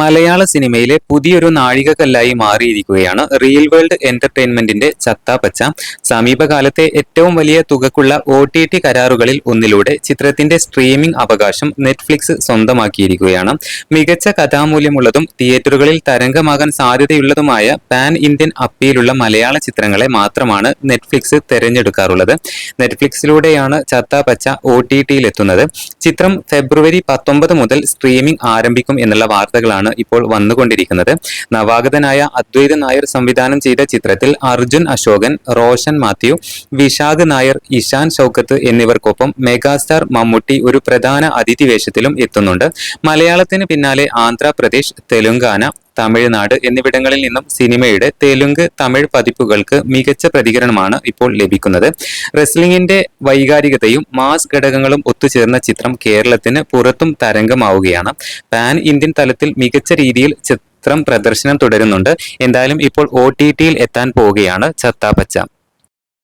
മലയാള സിനിമയിലെ പുതിയൊരു നാഴികക്കല്ലായി മാറിയിരിക്കുകയാണ് റിയൽ വേൾഡ് എന്റർടൈൻമെന്റിന്റെ ചത്താപച്ച സമീപകാലത്തെ ഏറ്റവും വലിയ തുകക്കുള്ള ഒ ടി ടി കരാറുകളിൽ ഒന്നിലൂടെ ചിത്രത്തിന്റെ സ്ട്രീമിംഗ് അവകാശം നെറ്റ്ഫ്ലിക്സ് സ്വന്തമാക്കിയിരിക്കുകയാണ്. മികച്ച കഥാമൂല്യമുള്ളതും തിയേറ്ററുകളിൽ തരംഗമാകാൻ സാധ്യതയുള്ളതുമായ പാൻ ഇന്ത്യൻ അപ്പീലുള്ള മലയാള ചിത്രങ്ങളെ മാത്രമാണ് നെറ്റ്ഫ്ലിക്സ് തെരഞ്ഞെടുക്കാറുള്ളത്. നെറ്റ്ഫ്ലിക്സിലൂടെയാണ് ചത്താപച്ച ഒ ടി ടിയിലെത്തുന്നത് ചിത്രം ഫെബ്രുവരി പത്തൊമ്പത് മുതൽ സ്ട്രീമിംഗ് ആരംഭിക്കും എന്നുള്ള വാർത്തകളാണ് ഇപ്പോൾ വന്നുകൊണ്ടിരിക്കുന്നത്. നവാഗതനായ അദ്വൈത നായർ സംവിധാനം ചെയ്ത ചിത്രത്തിൽ അർജുൻ അശോകൻ റോഷൻ മാത്യു വിശാഖ് നായർ ഇഷാൻ ഷൗക്കത്ത് എന്നിവർക്കൊപ്പം മെഗാസ്റ്റാർ മമ്മൂട്ടി ഒരു പ്രധാന അതിഥി വേഷത്തിലും എത്തുന്നുണ്ട്. മലയാളത്തിന് പിന്നാലെ ആന്ധ്രാപ്രദേശ് തെലുങ്കാന തമിഴ്നാട് എന്നിവിടങ്ങളിൽ നിന്നും സിനിമയുടെ തെലുങ്ക് തമിഴ് പതിപ്പുകൾക്ക് മികച്ച പ്രതികരണമാണ് ഇപ്പോൾ ലഭിക്കുന്നത്. റെസ്ലിംഗിന്റെ വൈകാരികതയും മാസ് ഘടകങ്ങളും ഒത്തുചേർന്ന ചിത്രം കേരളത്തിന് പുറത്തും തരംഗമാവുകയാണ്. പാൻ ഇന്ത്യൻ തലത്തിൽ മികച്ച രീതിയിൽ ചിത്രം പ്രദർശനം തുടരുന്നുണ്ട്. എന്തായാലും ഇപ്പോൾ ഒ ടി ടിയിൽ എത്താൻ പോവുകയാണ് ചത്താപച്ച